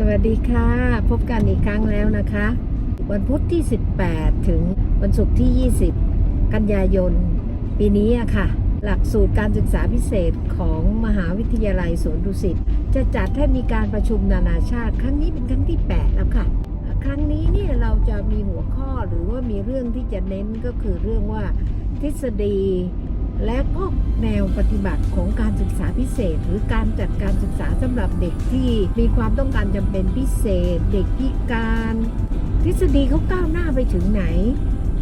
สวัสดีค่ะ พบกันอีกครั้งแล้วนะคะ วันพุธที่ 18 ถึงวันศุกร์ที่ 20 กันยายน ปีนี้อะค่ะ หลักสูตรการศึกษาพิเศษของมหาวิทยาลัยสวนดุสิตจะจัดให้มีการประชุมนานาชาติ ครั้งนี้เป็นครั้งที่ 8 แล้วค่ะ ครั้งนี้เนี่ยเราจะมีหัวข้อหรือว่ามีเรื่องที่จะเน้นก็คือเรื่องว่าทฤษฎี และก็แนวปฏิบัติของการศึกษาพิเศษ หรือการจัดการศึกษาสำหรับเด็กที่มีความต้องการจำเป็นพิเศษ เด็กพิการ ทฤษฎีเขาก้าวหน้าไปถึงไหน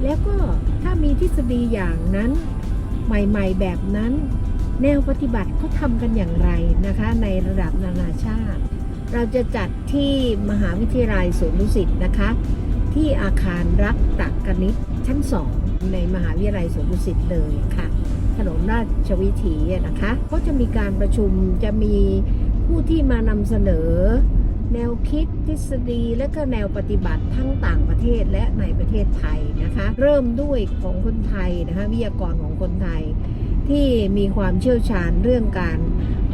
แล้วก็ถ้ามีทฤษฎีอย่างนั้นใหม่ ๆ แบบนั้น แนวปฏิบัติเขาทำกันอย่างไรนะคะ ในระดับนานาชาติ เราจะจัดที่มหาวิทยาลัยสวนดุสิตนะคะ ที่อาคารรักตักกนิษฐ์ชั้นสองในมหาวิทยาลัยสวนดุสิตเลยค่ะ ถนนราชวิถีนะคะก็จะมีการประชุมจะมีผู้ที่มานำเสนอ แนวคิดทฤษฎีและก็แนวปฏิบัติทั้งต่างประเทศและในประเทศไทยนะคะ เริ่มด้วยของคนไทยนะคะวิทยากรของคนไทย ที่มีความเชี่ยวชาญเรื่องการ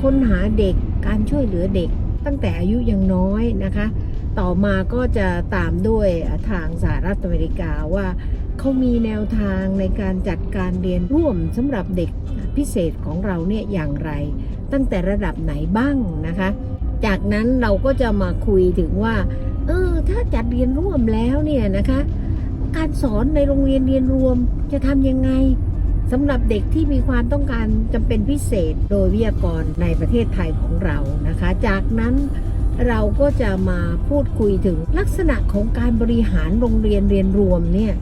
ค้นหาเด็กการช่วยเหลือเด็ก ตั้งแต่อายุยังน้อยนะคะ ต่อมาก็จะตามด้วยทางสหรัฐอเมริกาว่า เขามีแนวทางในการจัดการเรียนร่วมสำหรับเด็กพิเศษของเราเนี่ยอย่างไร ตั้งแต่ระดับไหนบ้างนะคะ จากนั้นเราก็จะมาคุยถึงว่า เออ ถ้าจัดเรียนร่วมแล้วเนี่ยนะคะ การสอนในโรงเรียนเรียนรวมจะทำยังไงสำหรับเด็กที่มีความต้องการจำเป็นพิเศษโดยวิทยากรในประเทศไทยของเรานะคะ จากนั้นเราก็จะมาพูดคุยถึงลักษณะของการบริหารโรงเรียนเรียนรวมเนี่ย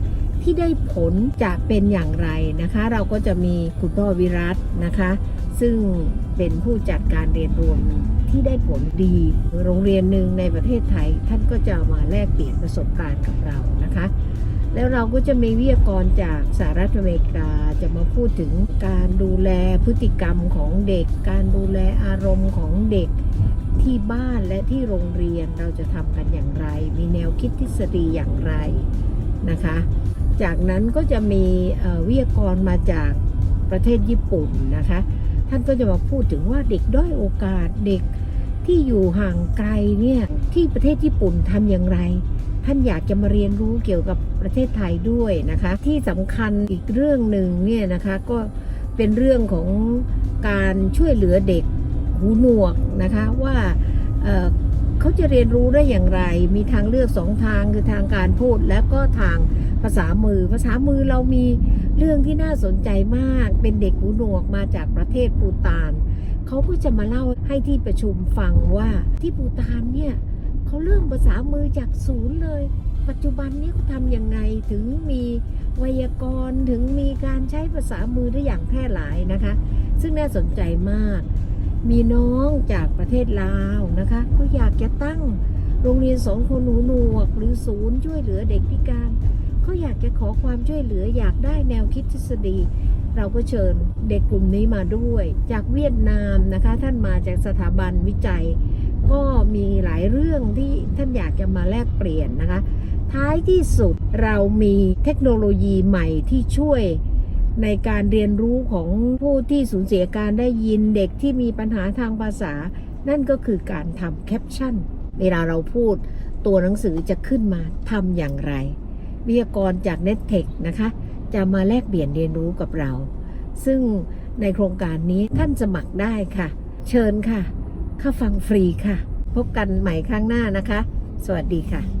ที่ได้ผลจะเป็นอย่างไรนะคะ เราก็จะมีคุณพ่อวิรัตนะคะ ซึ่งเป็นผู้จัดการเรียนรวมที่ได้ผลดี โรงเรียนหนึ่งในประเทศไทย ท่านก็จะมาแลกเปลี่ยนประสบการณ์กับเรานะคะ แล้วเราก็จะมีวิทยากรจากสหรัฐอเมริกาจะมาพูดถึงการดูแลพฤติกรรมของเด็ก การดูแลอารมณ์ของเด็กที่บ้านและที่โรงเรียนเราจะทำกันอย่างไร มีแนวคิดทฤษฎีอย่างไรนะคะ จากนั้นก็จะมีวิทยากรมาจากประเทศญี่ปุ่นนะคะ ท่านก็จะมาพูดถึงว่าเด็กด้อยโอกาสเด็กที่อยู่ห่างไกลเนี่ยที่ประเทศญี่ปุ่นทำอย่างไร ท่านอยากจะมาเรียนรู้เกี่ยวกับประเทศไทยด้วยนะคะ ที่สำคัญอีกเรื่องหนึ่งเนี่ยนะคะก็เป็นเรื่องของการช่วยเหลือเด็กหูหนวกนะคะว่า จะเรียนรู้ได้อย่างไร มีทางเลือกสองทางคือทางการพูด และก็ทางภาษามือ ภาษามือเรามีเรื่องที่น่าสนใจมาก เป็นเด็กหูหนวกมาจากประเทศปูตานเขาก็จะมาเล่าให้ที่ประชุมฟังว่าที่ปูตานเนี่ยเขาเริ่มภาษามือจากศูนย์เลย ปัจจุบันนี้เขาทำยังไงถึงมีไวยากรณ์ถึงมีการใช้ภาษามือได้อย่างแพร่หลายนะคะ ซึ่งน่าสนใจมาก มีน้องจากประเทศลาวนะคะเขาอยากจะตั้งโรงเรียนสองคนหนูหนวก หรือศูนย์ช่วยเหลือเด็กพิการเขาอยากจะขอความช่วยเหลืออยากได้แนวคิดทฤษฎี เราก็เชิญเด็กกลุ่มนี้มาด้วย จากเวียดนามนะคะ ท่านมาจากสถาบันวิจัย ก็มีหลายเรื่องที่ท่านอยากจะมาแลกเปลี่ยนนะคะ ท้ายที่สุดเรามีเทคโนโลยีใหม่ที่ช่วย ในการเรียนรู้ของผู้ที่สูญเสียการได้ยินเด็กที่มีปัญหาทางภาษา นั่นก็คือการทำแคปชั่น เวลาเราพูดตัวหนังสือจะขึ้นมาทำอย่างไร วิทยากรจาก n e t t e c h นะคะ จะมาแลกเปลี่ยนเรียนรู้กับเรา ซึ่งในโครงการนี้ท่านสมัครได้ค่ะ เชิญค่ะเข้าฟังฟรีค่ะ พบกันใหม่ครั้งหน้านะคะ สวัสดีค่ะ